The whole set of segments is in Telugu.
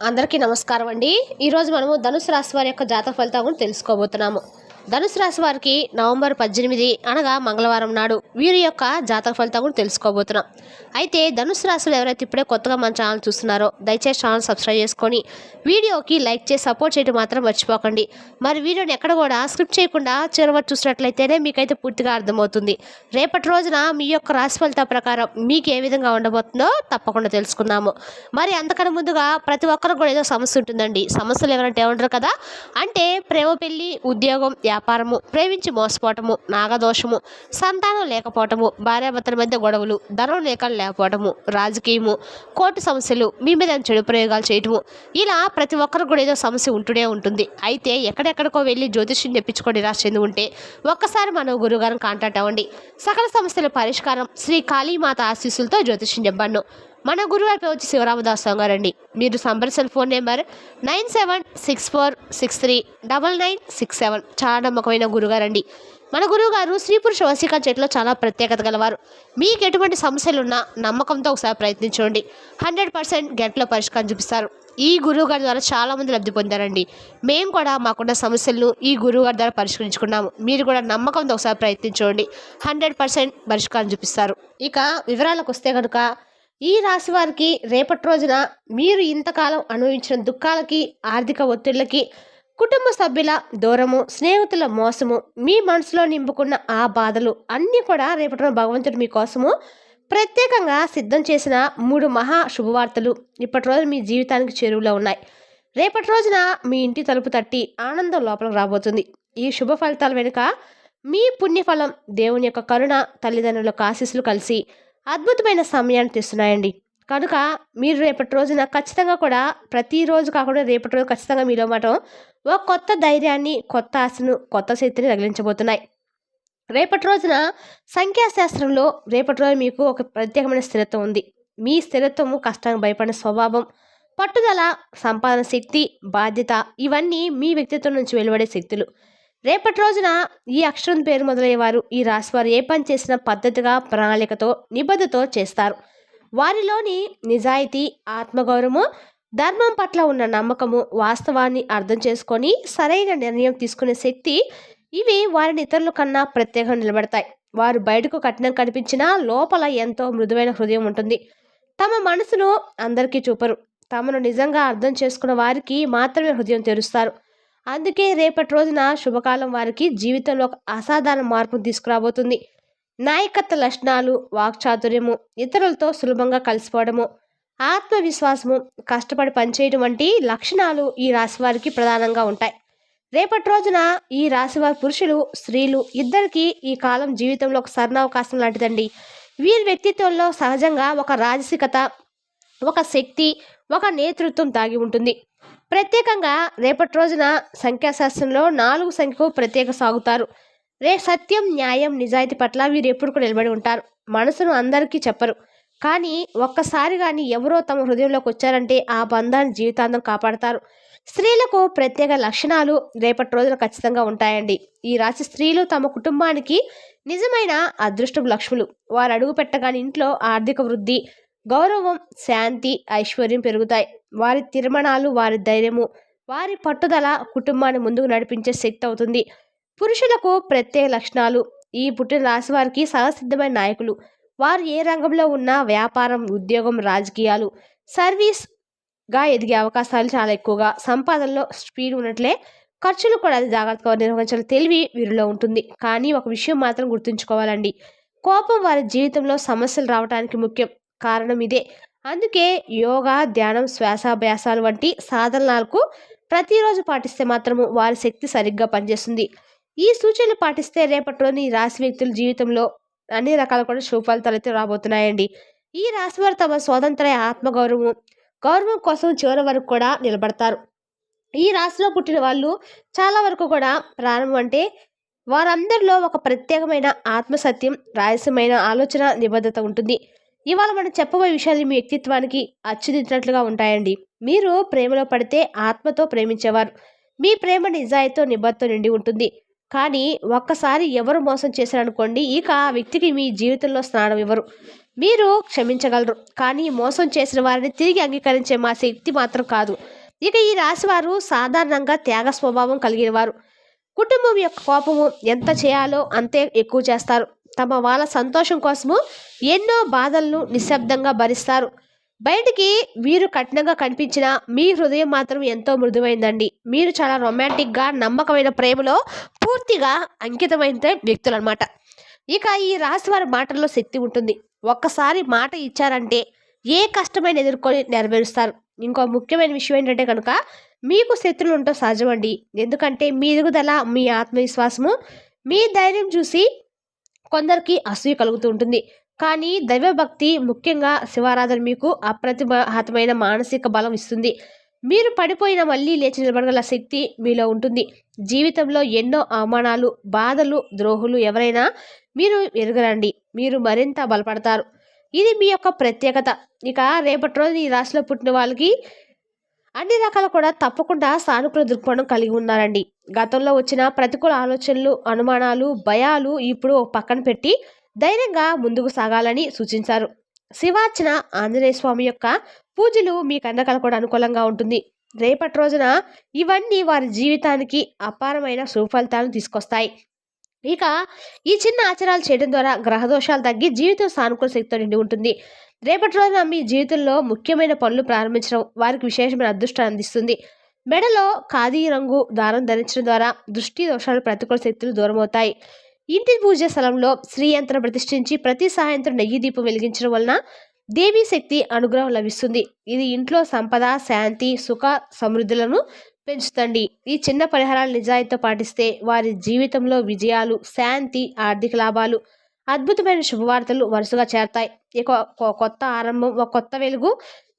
అందరికీ నమస్కారం అండి. ఈరోజు మనము ధనుసు రాశి వారి యొక్క జాతక ఫలితాలను తెలుసుకోబోతున్నాము. ధనుసు రాశి వారికి నవంబర్ పద్దెనిమిది అనగా మంగళవారం నాడు వీరి యొక్క జాతక కూడా తెలుసుకోబోతున్నాం. అయితే ధనుసు రాశిలో ఎవరైతే ఇప్పుడే కొత్తగా మన ఛానల్ చూస్తున్నారో దయచేసి ఛానల్ సబ్స్క్రైబ్ చేసుకొని వీడియోకి లైక్ చేసి సపోర్ట్ చేయడం మాత్రం మర్చిపోకండి. మరి వీడియోని ఎక్కడ కూడా స్క్రిప్ట్ చేయకుండా చివరి చూసినట్లయితేనే మీకైతే పూర్తిగా అర్థమవుతుంది. రేపటి రోజున మీ యొక్క రాశి ఫలితం ప్రకారం మీకు ఏ విధంగా ఉండబోతుందో తప్పకుండా తెలుసుకుందాము. మరి అంతకన్నా ముందుగా ప్రతి ఒక్కరికి కూడా ఏదో సమస్య ఉంటుందండి. సమస్యలు ఎవరంటే ఏమంటారు కదా. అంటే ప్రేమ పెళ్ళి ఉద్యోగం వ్యాపారము ప్రేమించి మోసపోవటము నాగదోషము సంతానం లేకపోవటము భార్యాభర్తల మధ్య గొడవలు ధనం లేక లేకపోవటము రాజకీయము కోర్టు సమస్యలు మీ మీద చెడు ప్రయోగాలు చేయటము. ఇలా ప్రతి ఒక్కరికి కూడా ఏదో సమస్య ఉంటూనే ఉంటుంది. అయితే ఎక్కడెక్కడికో వెళ్ళి జ్యోతిష్యం తెప్పించుకొని నిరాశ చెంది ఉంటే ఒక్కసారి మన గురుగారిని కాంటాక్ట్ అవ్వండి. సకల సమస్యల పరిష్కారం శ్రీ కాళీమాత ఆశీస్సులతో జ్యోతిష్యం చెప్పాను మన గురువారి పేరు వచ్చి శివరామదాస్ స్వామి గారండి. మీరు సంప్రదించిన phone number nine seven six four six three double nine six seven. చాలా నమ్మకమైన గురుగారండి మన గురువు గారు స్త్రీ పురుష వశీకరణ చెట్లో చాలా ప్రత్యేకత గలవారు. మీకు ఎటువంటి సమస్యలున్నా నమ్మకంతో ఒకసారి ప్రయత్నించండి. హండ్రెడ్ పర్సెంట్ గంటలో పరిష్కారం చూపిస్తారు. ఈ గురువు గారి ద్వారా చాలామంది లబ్ధి పొందారండి. మేము కూడా మాకున్న సమస్యలను ఈ గురువు గారి ద్వారా పరిష్కరించుకున్నాము. మీరు కూడా నమ్మకంతో ఒకసారి ప్రయత్నించండి. హండ్రెడ్ పర్సెంట్ పరిష్కారం చూపిస్తారు. ఇక వివరాలకు వస్తే కనుక ఈ రాశి వారికి రేపటి రోజున మీరు ఇంతకాలం అనుభవించిన దుఃఖాలకి ఆర్థిక ఒత్తిళ్ళకి కుటుంబ సభ్యుల దూరము స్నేహితుల మోసము మీ మనసులో నింపుకున్న ఆ బాధలు అన్నీ కూడా రేపటి భగవంతుడు మీకోసము ప్రత్యేకంగా సిద్ధం చేసిన మూడు మహా శుభవార్తలు ఇప్పటి రోజు మీ జీవితానికి చెరువులో ఉన్నాయి. రేపటి రోజున మీ ఇంటి తలుపు తట్టి ఆనందం లోపలికి రాబోతుంది. ఈ శుభ ఫలితాల వెనుక మీ పుణ్యఫలం దేవుని యొక్క కరుణ తల్లిదండ్రులకు ఆశీస్సులు కలిసి అద్భుతమైన సమయాన్ని తెస్తున్నాయండి. కనుక మీరు రేపటి రోజున ఖచ్చితంగా కూడా ప్రతిరోజు కాకుండా రేపటి రోజు ఖచ్చితంగా మీలో మాట ఒక కొత్త ధైర్యాన్ని కొత్త ఆశను కొత్త శక్తిని తగిలించబోతున్నాయి రేపటి రోజున సంఖ్యాశాస్త్రంలో రేపటి రోజు మీకు ఒక ప్రత్యేకమైన స్థిరత్వం ఉంది. మీ స్థిరత్వము కష్టానికి భయపడిన స్వభావం పట్టుదల సంపాదన శక్తి బాధ్యత ఇవన్నీ మీ వ్యక్తిత్వం నుంచి వెలువడే శక్తులు. రేపటి రోజున ఈ అక్షరం పేరు మొదలయ్యేవారు ఈ రాశివారు ఏ పని చేసినా పద్ధతిగా ప్రణాళికతో నిబద్ధతో చేస్తారు. వారిలోని నిజాయితీ ఆత్మగౌరవము ధర్మం పట్ల ఉన్న నమ్మకము వాస్తవాన్ని అర్థం చేసుకొని సరైన నిర్ణయం తీసుకునే శక్తి ఇవి వారిని ఇతరుల కన్నా ప్రత్యేకంగా నిలబడతాయి. వారు బయటకు కఠినం కనిపించినా లోపల ఎంతో మృదువైన హృదయం ఉంటుంది. తమ మనసును అందరికీ చూపరు. తమను నిజంగా అర్థం చేసుకున్న వారికి మాత్రమే హృదయం తెరుస్తారు. అందుకే రేపటి రోజున శుభకాలం వారికి జీవితంలో ఒక అసాధారణ మార్పును తీసుకురాబోతుంది. నాయకత్వ లక్షణాలు వాక్చాతుర్యము ఇతరులతో సులభంగా కలిసిపోవడము ఆత్మవిశ్వాసము కష్టపడి పనిచేయడం వంటి లక్షణాలు ఈ రాశి వారికి ప్రధానంగా ఉంటాయి. రేపటి రోజున ఈ రాశి వారి పురుషులు స్త్రీలు ఇద్దరికి ఈ కాలం జీవితంలో ఒక సర్ణావకాశం లాంటిదండి. వీరి వ్యక్తిత్వంలో సహజంగా ఒక రాజసికత ఒక శక్తి ఒక నేతృత్వం దాగి ఉంటుంది. ప్రత్యేకంగా రేపటి రోజున సంఖ్యాశాస్త్రంలో నాలుగు సంఖ్యకు ప్రత్యేక సాగుతారు. రే సత్యం న్యాయం నిజాయితీ పట్ల వీరు ఎప్పుడు కూడా నిలబడి ఉంటారు. మనసును అందరికీ చెప్పరు. కానీ ఒక్కసారి కానీ ఎవరో తమ హృదయంలోకి వచ్చారంటే ఆ బంధాన్ని జీవితాంతం కాపాడతారు. స్త్రీలకు ప్రత్యేక లక్షణాలు రేపటి రోజున ఖచ్చితంగా ఉంటాయండి. ఈ రాశి స్త్రీలు తమ కుటుంబానికి నిజమైన అదృష్టపు లక్ష్ములు. వారు అడుగు పెట్టగానే ఇంట్లో ఆర్థిక వృద్ధి గౌరవం శాంతి ఐశ్వర్యం పెరుగుతాయి. వారి తిరుమణాలు వారి ధైర్యము వారి పట్టుదల కుటుంబాన్ని ముందుకు నడిపించే శక్తి అవుతుంది. పురుషులకు ప్రత్యేక లక్షణాలు. ఈ పుట్టిన రాశి వారికి సహసిద్ధమైన నాయకులు. వారు ఏ రంగంలో ఉన్నా వ్యాపారం ఉద్యోగం రాజకీయాలు సర్వీస్గా ఎదిగే అవకాశాలు చాలా ఎక్కువగా. సంపాదనలో స్పీడ్ ఉన్నట్లే ఖర్చులు కూడా అది జాగ్రత్తగా నిర్వహించాలి. తెలివి వీరిలో ఉంటుంది. కానీ ఒక విషయం మాత్రం గుర్తుంచుకోవాలండి. కోపం వారి జీవితంలో సమస్యలు రావడానికి ముఖ్యం. కారణం ఇదే. అందుకే యోగా ధ్యానం శ్వాసాభ్యాసాలు వంటి సాధనాలకు ప్రతిరోజు పాటిస్తే మాత్రము వారి శక్తి సరిగ్గా పనిచేస్తుంది. ఈ సూచనలు పాటిస్తే రేపటిలోని రాశి వ్యక్తుల జీవితంలో అన్ని రకాల కూడా శుభ అయితే రాబోతున్నాయండి. ఈ రాశి వారు తమ స్వాతంత్ర ఆత్మగౌరవం గౌరవం కోసం చివరి వరకు కూడా నిలబడతారు. ఈ రాశిలో పుట్టిన వాళ్ళు చాలా వరకు కూడా ప్రారంభం అంటే వారందరిలో ఒక ప్రత్యేకమైన ఆత్మసత్యం రహస్యమైన ఆలోచన నిబద్ధత ఉంటుంది. ఇవాళ మనం చెప్పబోయే విషయాలు మీ వ్యక్తిత్వానికి అచ్చుదిద్దినట్లుగా ఉంటాయండి. మీరు ప్రేమలో పడితే ఆత్మతో ప్రేమించేవారు. మీ ప్రేమ నిజాయితో నిబద్ధతో నిండి ఉంటుంది. కానీ ఒక్కసారి ఎవరు మోసం చేశారనుకోండి ఇక ఆ వ్యక్తికి మీ జీవితంలో స్నానం ఇవ్వరు. మీరు క్షమించగలరు. కానీ మోసం చేసిన వారిని తిరిగి అంగీకరించే మా శక్తి మాత్రం కాదు. ఇక ఈ రాశి వారు సాధారణంగా త్యాగ స్వభావం కలిగిన వారు. కుటుంబం యొక్క కోపము ఎంత చేయాలో అంతే ఎక్కువ చేస్తారు. తమ వాళ్ళ సంతోషం కోసము ఎన్నో బాధలను నిశ్శబ్దంగా భరిస్తారు. బయటికి వీరు కఠినంగా కనిపించిన మీ హృదయం మాత్రం ఎంతో మృదువైందండి. మీరు చాలా రొమాంటిక్గా నమ్మకమైన ప్రేమలో పూర్తిగా అంకితమైన వ్యక్తులు అనమాట ఇక ఈ రాశి వారి మాటల్లో శక్తి ఉంటుంది. ఒక్కసారి మాట ఇచ్చారంటే ఏ కష్టమైన ఎదుర్కొని నెరవేరుస్తారు. ఇంకో ముఖ్యమైన విషయం ఏంటంటే కనుక మీకు శత్రులు ఉంటో సహజమండి. ఎందుకంటే మీ ఎదుగుదల మీ ఆత్మవిశ్వాసము మీ ధైర్యం చూసి కొందరికి అసూయ కలుగుతూ ఉంటుంది. కానీ దైవభక్తి ముఖ్యంగా శివారాధన మీకు అప్రతిహతమైన మానసిక బలం ఇస్తుంది. మీరు పడిపోయిన మళ్ళీ లేచి నిలబడగల శక్తి మీలో ఉంటుంది. జీవితంలో ఎన్నో అవమానాలు బాధలు ద్రోహులు ఎవరైనా మీరు ఎరగరండి. మీరు మరింత బలపడతారు. ఇది మీ యొక్క ప్రత్యేకత. ఇక రేపటి రోజు ఈ రాశిలో పుట్టిన వాళ్ళకి అన్ని రకాల కూడా తప్పకుండా సానుకూల దృక్పథం కలిగి ఉన్నారండి. గతంలో వచ్చిన ప్రతికూల ఆలోచనలు అనుమానాలు భయాలు ఇప్పుడు పక్కన పెట్టి ధైర్యంగా ముందుకు సాగాలని సూచించారు. శివార్చన ఆంజనేయ స్వామి యొక్క పూజలు మీ కందకల కూడా అనుకూలంగా ఉంటుంది. రేపటి రోజున ఇవన్నీ వారి జీవితానికి అపారమైన సుఫలితాలను తీసుకొస్తాయి. ఇక ఈ చిన్న ఆచారాలు చేయడం ద్వారా గ్రహదోషాలు తగ్గి జీవితం సానుకూల శక్తితో నిండి ఉంటుంది. రేపటి రోజున మీ జీవితంలో ముఖ్యమైన పనులు ప్రారంభించడం వారికి విశేషమైన అదృష్టాన్ని అందిస్తుంది. మెడలో ఖాదీ రంగు దారం ధరించడం ద్వారా దృష్టి దోషాలు ప్రతికూల శక్తులు దూరమవుతాయి. ఇంటి పూజ స్థలంలో శ్రీ యంత్రం ప్రతిష్ఠించి ప్రతి సాయంత్రం నెయ్యి దీపం వెలిగించడం వలన దేవీ శక్తి అనుగ్రహం లభిస్తుంది. ఇది ఇంట్లో సంపద శాంతి సుఖ సమృద్ధులను పెంచుతండి. ఈ చిన్న పరిహారాలు నిజాయితీతో పాటిస్తే వారి జీవితంలో విజయాలు శాంతి ఆర్థిక లాభాలు అద్భుతమైన శుభవార్తలు వరుసగా చేరతాయి. ఇక కొత్త ఆరంభం ఒక కొత్త వెలుగు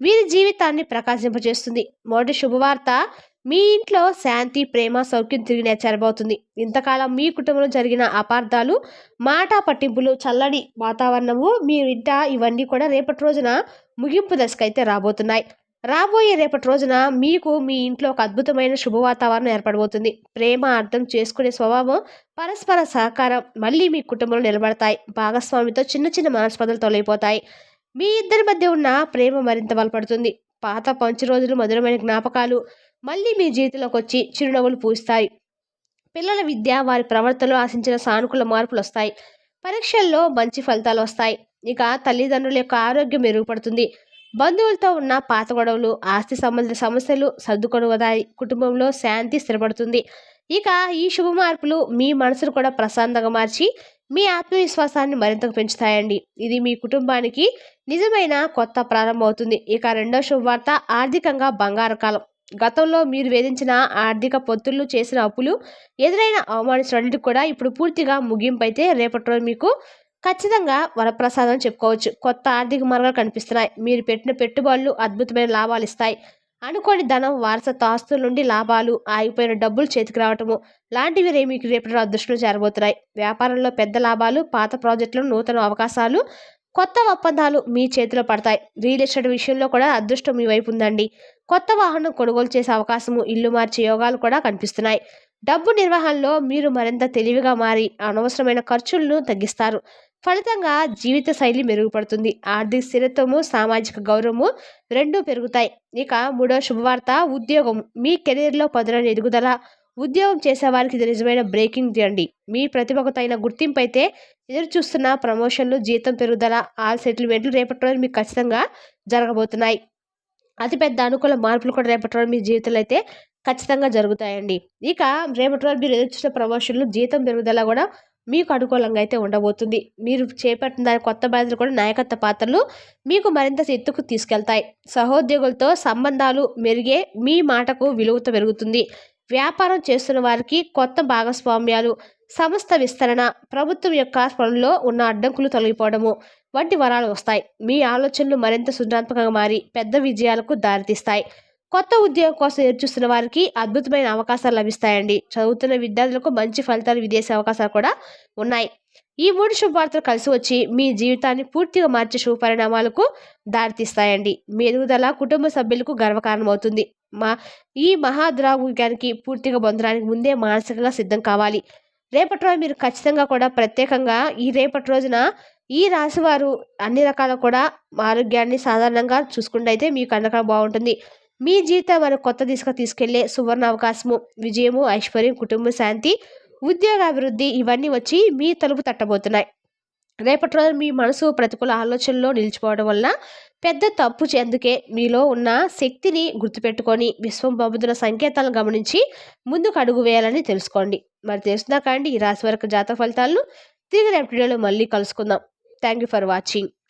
వీరి జీవితాన్ని ప్రకాశింపజేస్తుంది. మొదటి శుభవార్త మీ ఇంట్లో శాంతి ప్రేమ సౌఖ్యం తిరిగి నేర్చరబోతుంది ఇంతకాలం మీ కుటుంబంలో జరిగిన అపార్థాలు మాట పట్టింపులు చల్లడి వాతావరణము మీ ఇంట ఇవన్నీ కూడా రేపటి రోజున ముగింపు దశకైతే రాబోతున్నాయి. రాబోయే రేపటి రోజున మీకు మీ ఇంట్లో ఒక అద్భుతమైన శుభ వాతావరణం ఏర్పడబోతుంది. ప్రేమ అర్థం చేసుకునే స్వభావం పరస్పర సహకారం మళ్ళీ మీ కుటుంబంలో నిలబడతాయి. భాగస్వామితో చిన్న చిన్న మనస్పదలు తొలగిపోతాయి. మీ ఇద్దరి మధ్య ఉన్న ప్రేమ మరింత బలపడుతుంది. పాత పంచు రోజులు మధురమైన జ్ఞాపకాలు మళ్ళీ మీ జీవితంలోకి వచ్చి చిరునవ్వులు పూస్తాయి. పిల్లల విద్య వారి ప్రవర్తనలో ఆశించిన సానుకూల మార్పులు వస్తాయి. పరీక్షల్లో మంచి ఫలితాలు వస్తాయి. ఇక తల్లిదండ్రుల యొక్క ఆరోగ్యం మెరుగుపడుతుంది. బంధువులతో ఉన్న పాత గొడవలు ఆస్తి సంబంధిత సమస్యలు సర్దుకొనుగదాయి కుటుంబంలో శాంతి స్థిరపడుతుంది. ఇక ఈ శుభ మార్పులు మీ మనసును కూడా ప్రశాంతంగా మార్చి మీ ఆత్మవిశ్వాసాన్ని మరింతగా పెంచుతాయండి. ఇది మీ కుటుంబానికి నిజమైన కొత్త ప్రారంభం అవుతుంది ఇక రెండో శుభవార్త ఆర్థికంగా బంగారు కాలం. గతంలో మీరు వేధించిన ఆర్థిక పొత్తులు చేసిన అప్పులు ఎదురైన అవమానించడానికి కూడా ఇప్పుడు పూర్తిగా ముగింపు అయితే రేపటి రోజు మీకు ఖచ్చితంగా వరప్రసాదం చెప్పుకోవచ్చు. కొత్త ఆర్థిక మార్గాలు కనిపిస్తున్నాయి. మీరు పెట్టిన పెట్టుబడులు అద్భుతమైన లాభాలు ఇస్తాయి. అనుకోని ధనం వారసత్వ ఆస్తుల నుండి లాభాలు ఆగిపోయిన డబ్బులు చేతికి రావటము లాంటివి రే మీకు రేపటి అదృష్టంలో చేరబోతున్నాయి. వ్యాపారంలో పెద్ద లాభాలు పాత ప్రాజెక్టులు నూతన అవకాశాలు కొత్త ఒప్పందాలు మీ చేతిలో పడతాయి. రియల్ ఎస్టేట్ విషయంలో కూడా అదృష్టం మీ వైపు ఉందండి. కొత్త వాహనం కొనుగోలు చేసే అవకాశము ఇల్లు మార్చే యోగాలు కూడా కనిపిస్తున్నాయి. డబ్బు నిర్వహణలో మీరు మరింత తెలివిగా మారి అనవసరమైన ఖర్చులను తగ్గిస్తారు. ఫలితంగా జీవిత శైలి మెరుగుపడుతుంది. ఆర్థిక స్థిరత్వము సామాజిక గౌరవము రెండూ పెరుగుతాయి. ఇక మూడో శుభవార్త ఉద్యోగం. మీ కెరీర్లో పదులను ఎదుగుదల. ఉద్యోగం చేసే వారికి ఇది నిజమైన బ్రేకింగ్ తీయండి. మీ ప్రతిభకు తగిన గుర్తింపు అయితే ఎదురు చూస్తున్న ప్రమోషన్లు జీతం పెరుగుదల ఆల్ సెటిల్మెంట్లు రేపటి రోజు మీకు ఖచ్చితంగా జరగబోతున్నాయి. అతిపెద్ద అనుకూల మార్పులు కూడా రేపటి రోజు మీ జీవితంలో అయితే ఖచ్చితంగా జరుగుతాయండి. ఇక రేపటి రోజు మీరు ఎదురు చూసిన ప్రమోషన్లు జీతం పెరుగుదల కూడా మీకు అనుకూలంగా అయితే ఉండబోతుంది. మీరు చేపట్టిన దాని కొత్త బాధ్యతలు కూడా నాయకత్వ పాత్రలు మీకు మరింత ఎత్తుకు తీసుకెళ్తాయి. సహోద్యోగులతో సంబంధాలు మెరిగే మీ మాటకు విలువత పెరుగుతుంది. వ్యాపారం చేస్తున్న వారికి కొత్త భాగస్వామ్యాలు సంస్థ విస్తరణ ప్రభుత్వం యొక్క పనుల్లో ఉన్న అడ్డంకులు తొలగిపోవడము వంటి వరాలు వస్తాయి. మీ ఆలోచనలు మరింత సృజనాత్మకంగా మారి పెద్ద విజయాలకు దారితీస్తాయి. కొత్త ఉద్యోగం కోసం ఎదురుచూస్తున్న వారికి అద్భుతమైన అవకాశాలు లభిస్తాయండి. చదువుతున్న విద్యార్థులకు మంచి ఫలితాలు విదేశీ అవకాశాలు కూడా ఉన్నాయి. ఈ మూడు శుభవార్తలు కలిసి వచ్చి మీ జీవితాన్ని పూర్తిగా మార్చే శుభ పరిణామాలకు దారితీస్తాయండి. మీ ఎదుగుదల కుటుంబ సభ్యులకు గర్వకారణమవుతుంది. మా ఈ మహాద్రాగుగానికి పూర్తిగా పొందడానికి ముందే మానసికంగా సిద్ధం కావాలి. రేపటి రోజు మీరు ఖచ్చితంగా కూడా ప్రత్యేకంగా ఈ రేపటి రోజున ఈ రాశి వారు అన్ని రకాల కూడా ఆరోగ్యాన్ని సాధారణంగా చూసుకుంటే అయితే మీకు అన్నగా బాగుంటుంది. మీ జీవితం వారు కొత్త దిశగా తీసుకెళ్ళే సువర్ణ అవకాశము విజయము ఐశ్వర్యం కుటుంబ శాంతి ఉద్యోగ అభివృద్ధి ఇవన్నీ వచ్చి మీ తలుపు తట్టబోతున్నాయి. రేపటి రోజు మీ మనసు ప్రతికూల ఆలోచనలో నిలిచిపోవడం వల్ల పెద్ద తప్పు చెందుకే మీలో ఉన్న శక్తిని గుర్తుపెట్టుకొని విశ్వం పంపుతున్న సంకేతాలను గమనించి ముందుకు అడుగు వేయాలని తెలుసుకోండి. మరి తెలుస్తుందా కాండి ఈ రాశి వరకు జాతక ఫలితాలను. తిరిగి రేపటి వీడియోలో మళ్ళీ కలుసుకుందాం. Thank you for watching